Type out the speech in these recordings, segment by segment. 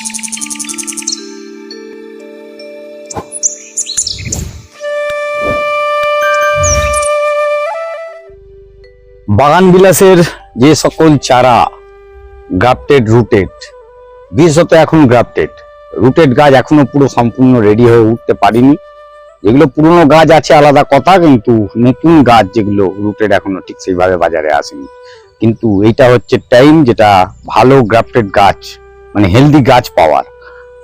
বাগান বিলাসের যে সকল চারা গ্রাফটেড, রুটেড, বিশেষত এখন গ্রাফটেড, রুটেড গাছ এখনও পুরো সম্পূর্ণ রেডি হয়ে উঠতে পারিনি। যেগুলো পুরনো গাছ আছে আলাদা কথা, কিন্তু নতুন গাছ যেগুলো রুটেড এখনও ঠিক সেইভাবে বাজারে আসেনি। কিন্তু এইটা হচ্ছে টাইম, যেটা ভালো গ্রাফটেড গাছ মানে হেলদি গাছ পাওয়ার।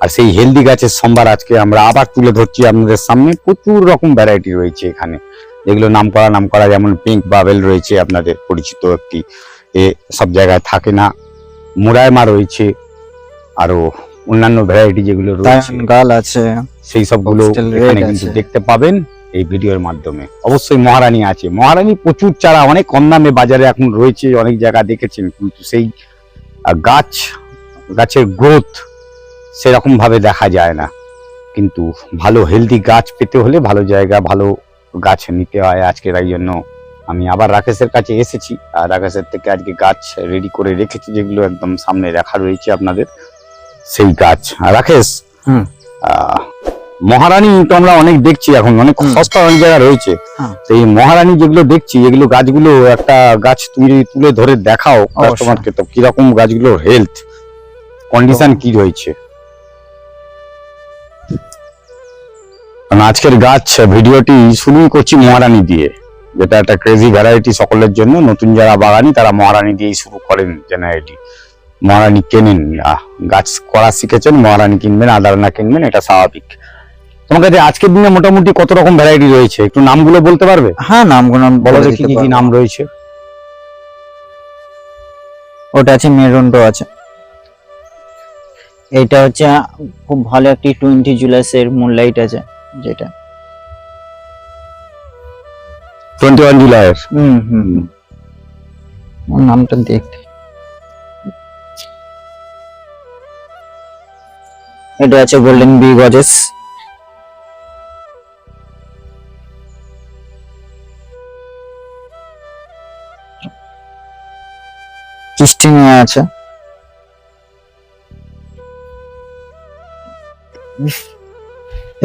আর সেই হেলদি গাছের সম্ভার আজকে আমরা আবার তুলে ধরছি আপনাদের সামনে। প্রচুর রকম ভ্যারাইটি রয়েছে এখানে। যেগুলো নাম করা নাম করা যেমন পিঙ্ক বাবেল রয়েছে আপনাদের পরিচিত একটি। এ সব জায়গায় থাকে না। মুরায়মা রয়েছে। আরও অন্যান্য ভ্যারাইটি যেগুলো রয়েছে। গাল আছে। সেই সবগুলো এখানে কিন্তু দেখতে পাবেন এই ভিডিওর মাধ্যমে। অবশ্যই মহারানী আছে। মহারানী প্রচুর চারা অনেক কম দামে বাজারে এখন রয়েছে অনেক জায়গা দেখেছেন। কিন্তু সেই গাছ গাছের গ্রোথ সেরকম ভাবে দেখা যায় না। কিন্তু ভালো হেলদি গাছ পেতে হলে ভালো জায়গা ভালো গাছ নিতে হয় আজকে তাই জন্য। আমি আবার রাকেশের কাছে এসেছি। আর রাকেশের থেকে আজকে গাছ রেডি করে রেখেছি যেগুলো একদম সামনে রাখা রয়েছে আপনাদের। সেই গাছ। আর রাকেশ মহারানী তো আমরা অনেক দেখছি এখন অনেক। সস্তা অনেক জায়গা রয়েছে। হ্যাঁ। তো এই মহারানী যেগুলো দেখছি এগুলো গাছগুলো একটা গাছ তুলে তুলে ধরে দেখাও কাস্টমারকে তো কীরকম গাছগুলোর হেলথ কন্ডিশন কি রয়েছে? আজকের গাছ ভিডিওটি শুরুই করছি মহারানী দিয়ে যেটা একটা ক্রেজি ভ্যারাইটি সকলের জন্য। নতুন যারা বাগানি তারা মহারানী দিয়েই শুরু করেন জেনারেটি মহারানী কেনেন? গাছ করা শিখেছেন মহারানী কিনবেন আদার না কিনবেন এটা স্বাভাবিক। তোমার কাছে আজকের দিনে মোটামুটি কত রকম ভ্যারাইটি রয়েছে? একটু নামগুলো বলতে পারবে? হ্যাঁ নামগুলো বলো দেখি কি কি নাম রয়েছে। ওটা আছে মেরুনটো আছে। এটা হচ্ছে খুব ভালো একটি টোয়েন্টি জুলাসের মুনলাইট আছে যেটা। টোয়েন্টি ওয়ান জুলাইয়ের হুম হুম। ওর নামটা দেখতে। এটা আছে গোল্ডেন বি গজেস কিস্টিনিয়া আছে।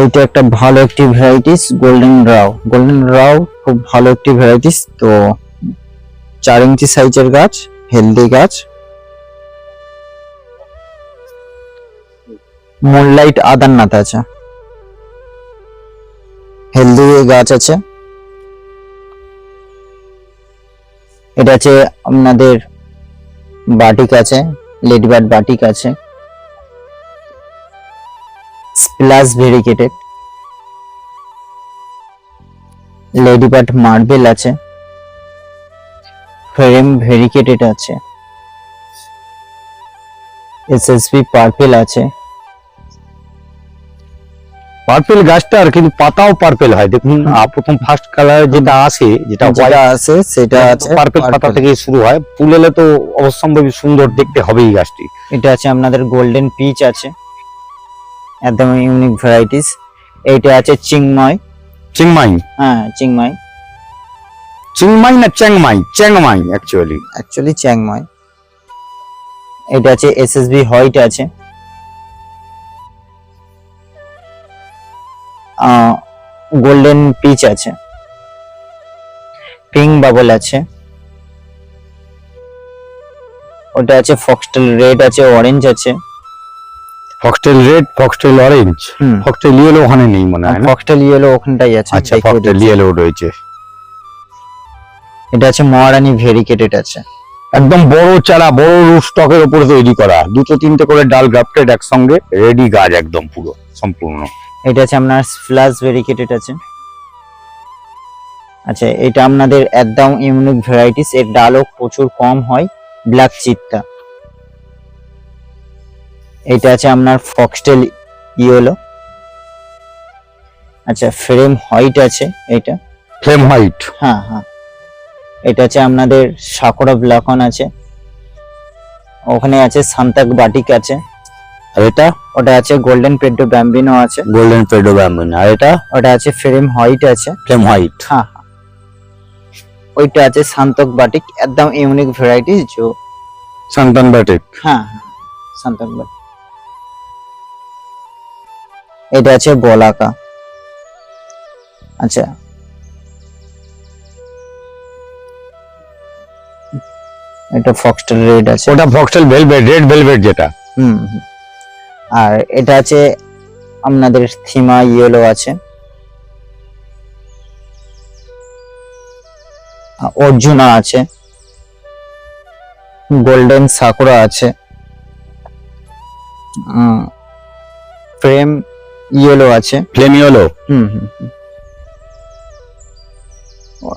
এইটা একটা ভালো একটি ভ্যারাইটিস গোল্ডেন রাও গোল্ডেন রাও খুব ভালো একটি ভ্যারাইটিস তো চার ইঞ্চি সাইজের গাছ হেলদি গাছ। মুনলাইট আদারনাথ আছে। হেলদি গাছ আছে। এটা আছে আপনাদের বাটিক আছে, লেডিবার্ড বাটিক আছে। স্প্লাস ভেরিকেটেড লেডিবার্ড মার্বেল আছে। ফ্রেম ভেরিকেটেড আছে। এসএসবি পার্পেল আছে। পার্পেল গাছটার কিন্তু পাতাও পার্পেল হয়। দেখুন প্রথম ফার্স্ট কালার যেটা আসে যেটা যেটা আছে সেটা আছে পার্পেল পাতা। থেকে শুরু হয়। ফুল এলে তো অবশ্যম্ভাবী সুন্দর দেখতে হবেই গাছটি। এটা আছে আপনাদের গোল্ডেন পিচ আছে। একদম ইউনিক ভ্যারাইটিস এইটা আছে চিংময় চিংমাই? হ্যাঁ চিংময় চিংমাই না চ্যাংমাই? চ্যাংমাই অ্যাকচুয়ালি অ্যাকচুয়ালি চ্যাংময় এটা আছে এসএসবি হোয়াইট আছে। গোল্ডেন পিচ আছে। পিঙ্ক বাবল আছে। ওটা আছে ফক্সটেল রেড আছে অরেঞ্জ আছে। Foxtail red foxtail orange hmm. Foxtail yellow ওখানে নেই মনে হয় ফক্সটেল ইয়েলো ওখানটাই আছে আচ্ছা ফক্সটেল ইয়েলো রয়েছে। এটা আছে মহারানী ভেরিকেটেড আছে। একদম বড় চারা বড় রুট স্টকের উপরে তৈরি করা। দুটো তিনটে করে ডাল গ্রাফটেড একসঙ্গে রেডি গাছ একদম পুরো সম্পূর্ণ। এটা আছে আপনার ফ্লাস ভেরিকেটেড আছে। আচ্ছা এটা আপনাদের একদম ইউনিক ভ্যারাইটিস এর ডালও প্রচুর কম হয় ব্ল্যাক চিত্তা এটা আছে আপনার ফক্সটেল ইয়েলো আচ্ছা ফ্রেম হোয়াইট আছে এটা। ফ্লেম হোয়াইট হ্যাঁ হ্যাঁ। এটা আছে আপনাদের সাকুরা ব্ল্যাকন আছে। ওখানে আছে সান্তাক বাটিক আছে। আর এটা? ওটা আছে গোল্ডেন পেডো ব্যাম্বিনো আছে। গোল্ডেন পেডো ব্যাম্বিন আর এটা? ওটা আছে ফ্রেম হোয়াইট আছে। ফ্লেম হোয়াইট হ্যাঁ। ওইটা আছে শান্তক বাটিক একদম ইউনিক ভ্যারাইটিস जो সন্তান বাটিক হ্যাঁ হ্যাঁ। শান্তক বাটিক এটা আছে বলাকা আচ্ছা। এটা ফক্সটেল রেড আছে। ওটা ফক্সটেল ভেলভেট রেড ভেলভেট যেটা। হুম হুম। আর এটা আছে আপনাদের থিমা ইয়েলো আছে। অর্জুনা আছে। গোল্ডেন সাকুরা আছে। ফ্রেম ইয়েলো আছে। ফ্লেমি হলো হুম হুম। ও-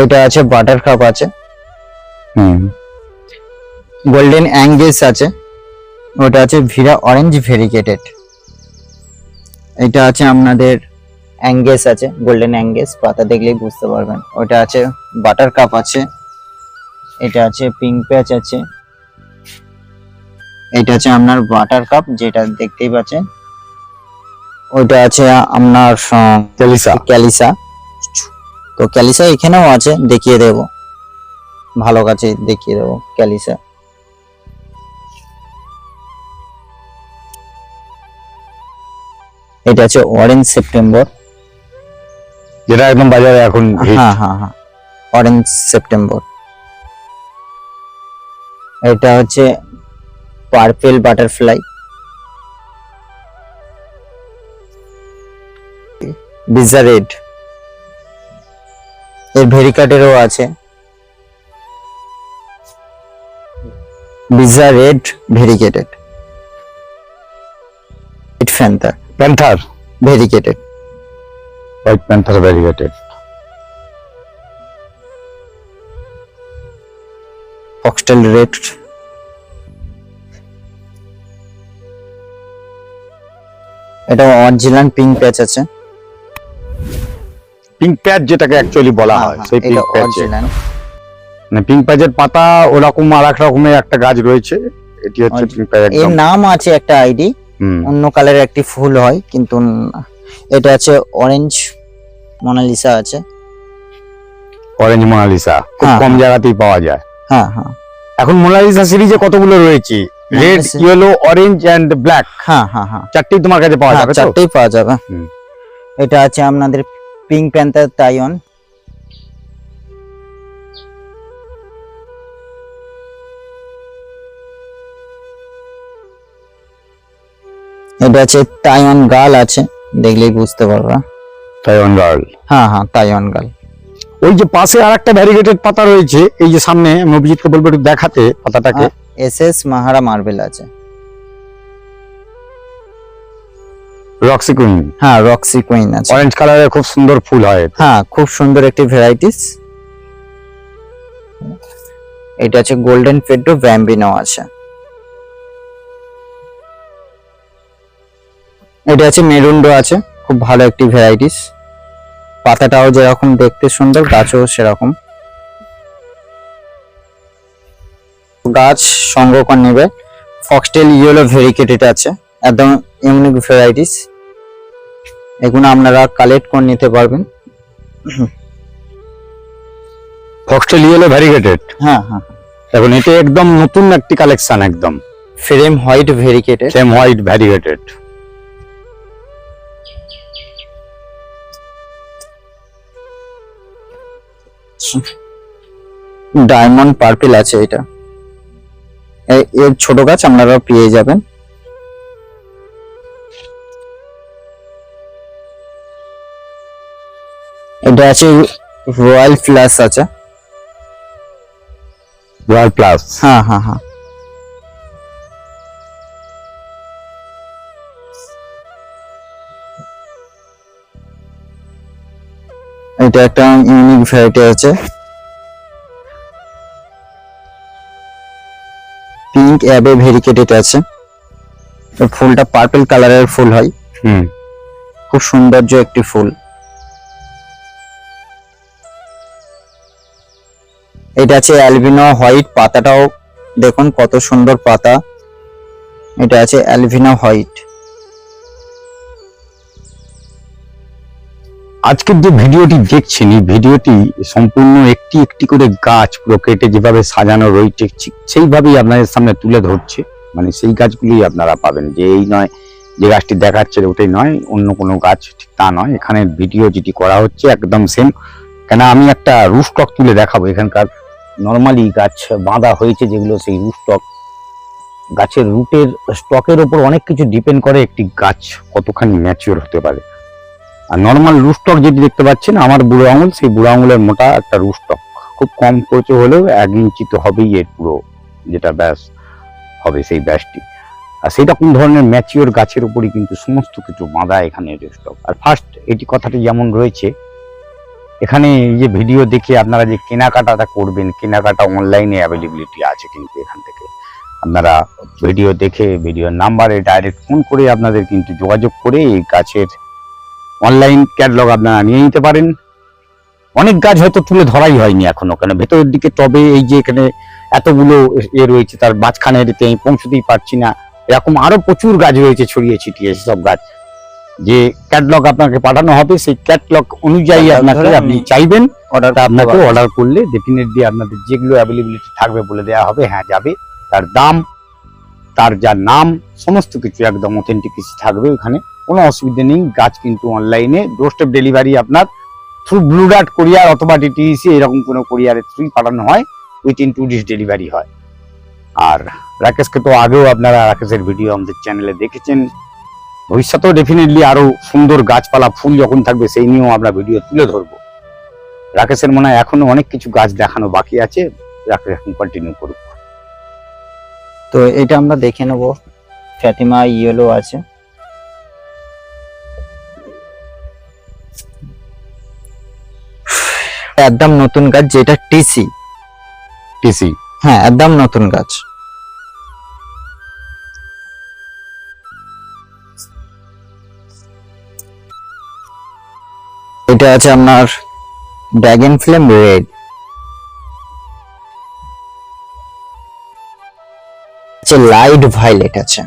ওইটা আছে বাটার কাপ আছে। হুম। গোল্ডেন অ্যাঙ্গেস আছে। ওটা আছে ভিরা অরেঞ্জ ভেরিকেটেড এটা আছে আপনাদের অ্যাঙ্গেস আছে গোল্ডেন অ্যাঙ্গেস পাতা দেখলেই বুঝতে পারবেন। ওটা আছে বাটার কাপ আছে। এটা আছে পিঙ্ক প্যাচ আছে। এটা আছে আপনার বাটার কাপ যেটা দেখতেই পাচ্ছেন। ওইটা আছে আপনার তেলিসা ক্যালিসা। তো ক্যালিসা এখানেও আছে দেখিয়ে দেব। ভালো কাছে দেখিয়ে দেবো ক্যালিসা। এটা আছে অরেঞ্জ সেপ্টেম্বর যেটা একদম বাজারে এখন হ্যাঁ হ্যাঁ হ্যাঁ। অরেঞ্জ সেপ্টেম্বর এটা হচ্ছে পার্পেল বাটারফ্লাই। বিজা রেড এর ভেরিকাটেরও আছে। বিজা red variegated ফ্যান্টার panther variegated white panther variegated foxtail red এটা অরিজিনাল পিঙ্ক প্যাচ আছে। পিঙ্ক প্যাচ যেটাকে অ্যাকচুয়ালি বলা হ্যাঁ, হয় হ্যাঁ, সেই পিঙ্ক প্যাচ মানে পিঙ্ক প্যাচের পাতা ওরকম আর এক রকমের একটা গাছ রয়েছে এটি হচ্ছে পিঙ্ক প্যাচ এর নাম আছে একটা আইডি অন্য কালারের একটি ফুল হয় কিন্তু এটা আছে অরেঞ্জ মোনালিসা আছে। অরেঞ্জ মোনালিসা খুব হ্যাঁ, কম। জায়গাতেই পাওয়া যায়। হ্যাঁ হ্যাঁ। এখন মোনালিসা সিরিজে কতগুলো রয়েছে? Red yellow orange and black হ্যাঁ হ্যাঁ হ্যাঁ। চারটেই তোমার কাছে পাওয়া হ্যাঁ, যাবে তো? চারটেই পাওয়া যাবে। এটা আছে আপনাদের পিঙ্ক প্যান্থার তাইওয়ান এটা আছে তাইওয়ান গাল আছে দেখলেই বুঝতে পারবা। তাইওয়ান গার্ল হ্যাঁ হ্যাঁ তাইওয়ান গাল ওই যে পাশে আর একটা ভ্যারিগেটেড পাতা রয়েছে এই যে সামনে আমি অভিজিৎকে বলব একটু দেখাতে পাতাটাকে। এস এস মাহারা মার্বেল আছে। রক্সি কুইন হ্যাঁ রক্সি কুইন আছে। অরেঞ্জ কালারের খুব সুন্দর ফুল হয়। হ্যাঁ খুব সুন্দর একটি ভ্যারাইটিস এটা আছে গোল্ডেন পেড্রো ব্যাম্বিনো আছে। এটা আছে মেরুন্ডো আছে খুব ভালো একটি ভ্যারাইটিস পাতাটাও যেরকম দেখতে সুন্দর গাছও সেরকম। গাছ সংগ্রহ করে নেবে। ফক্সটেল ইয়েলো ভেরিকেটেড আছে একদম ইউনিক ভ্যারাইটিস এগুলো আপনারা কালেক্ট করে নিতে পারবেন। ফক্সটেল ইয়েলো ভ্যারিগেটেড হ্যাঁ হ্যাঁ। এখন এটা একদম নতুন একটি কালেকশন একদম। Frame white variegated same white variegated diamond purple আছে এটা। এর ছোট গাছ আপনারা পেয়ে যাবেন। এটা আছে রয়্যাল ফ্লাস আছে। রয়্যাল প্লাস হ্যাঁ হ্যাঁ হ্যাঁ। এটা একটা ইউনিক ভ্যারাইটি আছে। পিঙ্ক অ্যাবে ভেরিকেটেড আছে। ফুলটা পার্পল কালারের ফুল হয়। হুম। খুব সৌন্দর্য একটি ফুল। এটা আছে অ্যালবিনো হোয়াইট পাতাটাও। দেখুন কত সুন্দর পাতা। এটা আছে অ্যালভিনো হোয়াইট আজকের যে ভিডিওটি দেখছেন, এই ভিডিওটি সম্পূর্ণ একটি একটি করে গাছ পুরো কেটে যেভাবে সাজানো রয়েছে, ঠিক সেইভাবেই আপনাদের সামনে তুলে ধরছে। মানে সেই গাছগুলি আপনারা পাবেন। যে এই নয়, যে গাছটি দেখাচ্ছে ওটাই নয়, অন্য কোনো গাছ ঠিক তা নয়। এখানে ভিডিও যেটি করা হচ্ছে একদম সেম কেন আমি একটা রুস্টক তুলে দেখাবো। এখানকার নর্মালি গাছ বাঁধা হয়েছে যেগুলো, সেই রুস্টক গাছের রুটের স্টকের ওপর অনেক কিছু ডিপেন্ড করে একটি গাছ কতখানি ম্যাচিওর হতে পারে। আর নর্মাল রুস্টক যেটি দেখতে পাচ্ছেন, আমার বুড়ো আঙুল, সেই বুড়ো আঙুলের মোটা একটা রুস্টক খুব কম খরচে হলেও এক ইঞ্চি তো হবেই এর পুরো, যেটা ব্যাস হবে সেই ব্যাসটি। আর সেই রকম ধরনের ম্যাচিওর গাছের উপরই কিন্তু সমস্ত কিছু বাঁধা এখানে রুস্টক আর ফার্স্ট এটি কথাটি যেমন রয়েছে, এখানে এই যে ভিডিও দেখে আপনারা যে কেনাকাটাটা করবেন, কেনাকাটা অনলাইনে অ্যাভেলেবিলিটি আছে কিন্তু এখান থেকে। আপনারা ভিডিও দেখে ভিডিওর নাম্বারে ডাইরেক্ট ফোন করে আপনাদের কিন্তু যোগাযোগ করে এই গাছের অনলাইন ক্যাটলগ আপনারা নিয়ে নিতে পারেন। অনেক গাছ হয়তো তুলে ধরাই হয়নি এখনও কেন ভেতরের দিকে টবে এই যে এখানে এতগুলো এ রয়েছে তার মাঝখানে এতে আমি পৌঁছতেই পারছি না। এরকম আরও প্রচুর গাছ রয়েছে ছড়িয়ে ছিটিয়ে সব গাছ। যে ক্যাটলগ আপনাকে পাঠানো হবে সেই ক্যাটলগ অনুযায়ী আপনাকে আপনি চাইবেন অর্ডারটা আপনাকে অর্ডার করলে ডেফিনেটলি আপনাদের যেগুলো অ্যাভেলেবিলিটি থাকবে বলে দেওয়া হবে হ্যাঁ যাবে। তার দাম তার যা নাম সমস্ত কিছু একদম অথেন্টিকিসি থাকবে ওখানে। কোনো অসুবিধা নেই, গাছ কিন্তু অনলাইনে ডোরস্টেপ ডেলিভারি আপনার থ্রু ব্লু ডার্ট কোরিয়ার অথবা ডিটিসি এরকম কোনো কোরিয়ারের থ্রুই পাঠানো হয় উইথিন টু ডিস ডেলিভারি হয়। আর রাকেশকে তো আগেও আপনারা রাকেশের ভিডিও আমাদের চ্যানেলে দেখেছেন। ভবিষ্যতেও ডেফিনেটলি আরও সুন্দর গাছপালা, ফুল যখন থাকবে সেই নিয়েও আমরা ভিডিও তুলে ধরবো। রাকেশের মনে হয় এখনও অনেক কিছু গাছ দেখানো বাকি আছে, রাকেশ এখন কন্টিনিউ করুক। তো এটা আমরা দেখে নেব ফ্যাতিমা ইয়েলো আছে। একদম নতুন গাছ যেটা টিসি টিসি হ্যাঁ একদম নতুন গাছ। এটা আছে আপনার dragon flame red light violet আছে।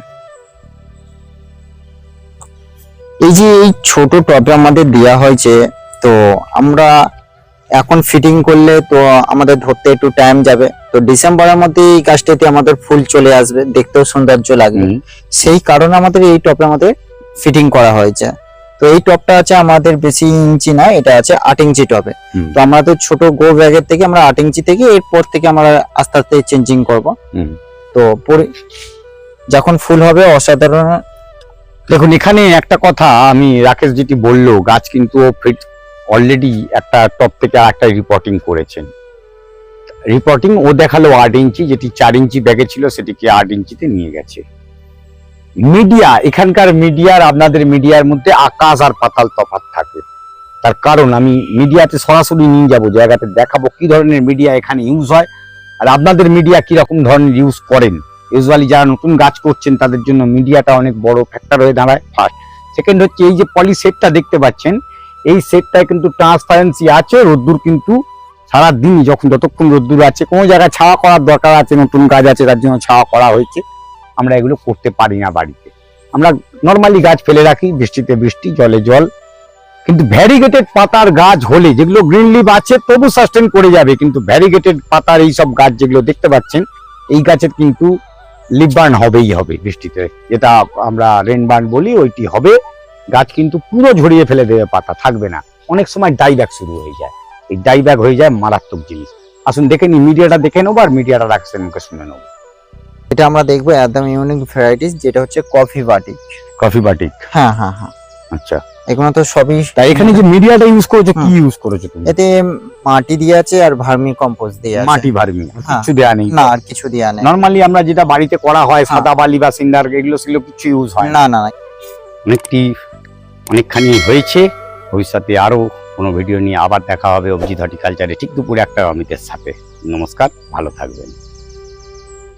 এই যে এই ছোট টবে আমাদের দেওয়া হয়েছে তো আমরা এখন ফিটিং করলে তো আমাদের ধরতে একটু টাইম যাবে। তো ডিসেম্বরের মধ্যে এই গাছটাতে আমাদের ফুল চলে আসবে দেখতেও সৌন্দর্য লাগবে। সেই কারণে আমাদের এই টপে আমাদের ফিটিং করা হয়েছে। তো এই টপটা আছে আমাদের বেশি ইঞ্চি না এটা আছে আট ইঞ্চি টবে হুম। তো আমরা তো ছোট গো ব্যাগের থেকে আমরা আট ইঞ্চি থেকে এরপর থেকে আমরা আস্তে আস্তে চেঞ্জিং করব। তো পরে যখন ফুল হবে অসাধারণ। দেখুন এখানে একটা কথা আমি রাকেশ যেটি বলল গাছ কিন্তু অলরেডি একটা টপ থেকে একটা রিপোর্টিং করেছেন। রিপোর্টিং ও দেখাল আট ইঞ্চি, যেটি চার ইঞ্চি ব্যাগে ছিল, সেটিকে আট ইঞ্চিতে নিয়ে গেছে। মিডিয়া এখানকার মিডিয়ার আপনাদের মিডিয়ার মধ্যে আকাশ আর পাতাল তফাৎ থাকে। তার কারণ, আমি মিডিয়াতে সরাসরি নিয়ে যাব, জায়গাতে দেখাবো কি ধরনের মিডিয়া এখানে ইউজ হয়, আর আপনাদের মিডিয়া কি রকম ধরনের ইউজ করেন। ইউজুয়ালি যারা নতুন গাছ করছেন, তাদের জন্য মিডিয়াটা অনেক বড় ফ্যাক্টর হয়ে দাঁড়ায়। ফার্স্ট সেকেন্ড হচ্ছে, এই যে পলিসেটটা দেখতে পাচ্ছেন এই সেটটায় কিন্তু ট্রান্সপারেন্সি আছে, রোদ্দুর কিন্তু সারা দিন যখন যতক্ষণ রোদ্দুর আছে, কোনো জায়গায় ছাওয়া করার দরকার আছে, নতুন গাছ আছে, তার জন্য ছাওয়া করা হয়েছে। আমরা এগুলো করতে পারি না বাড়িতে। আমরা নর্মালি গাছ ফেলে রাখি, বৃষ্টিতে বৃষ্টি, জলে জল। কিন্তু ভ্যারিগেটেড পাতার গাছ হলে, যেগুলো গ্রিন লিভ আছে, তবু সাস্টেন করে যাবে। কিন্তু ভ্যারিগেটেড পাতার এই সব গাছ যেগুলো দেখতে পাচ্ছেন, এই গাছের কিন্তু লিপ বার্ন হবেই হবে বৃষ্টিতে। যেটা আমরা রেন বার্ন বলি, ওইটি হবে। গাছ কিন্তু পুরো ঝরিয়ে ফেলে দেবে পাতা থাকবে না। অনেক সময় ডাইব্যাক শুরু হয়ে যায়। এই ডাইব্যাক হয়ে যায় মারাত্মক জিনিস। আসুন দেখে নিই মিডিয়াটা দেখে নেব আর মিডিয়াটা রাখছেন মুখে শুনে নেব। এটা আমরা দেখব একদম ইউনিক ভ্যারাইটিস যেটা হচ্ছে কফি বাটি কফি বাটিক হ্যাঁ হ্যাঁ হ্যাঁ। আচ্ছা। এগুলো তো সবই তাই এখানে যে মিডিয়াটা ইউজ করেছ কি ইউজ করেছ তুমি? এতে মাটি দিয়ে আছে আর ভার্মি কম্পোস্ট দিয়ে আছে। মাটি ভার্মি হ্যাঁ। কিছু দেয়া নেই। না আর কিছু দেওয়া নেই। নর্মালি আমরা যেটা বাড়িতে করা হয় সাদা বালি বা সিন্ডার এগুলো সেগুলো কিছু ইউজ হয় না। না না না। অনেকটি অনেকখানি হয়েছে। ভবিষ্যতে আরও কোনো ভিডিও নিয়ে আবার দেখা হবে অভিজিৎ হর্টিকালচারে। ঠিক দুপুরে একটা অমিতের সাথে। নমস্কার, ভালো থাকবেন।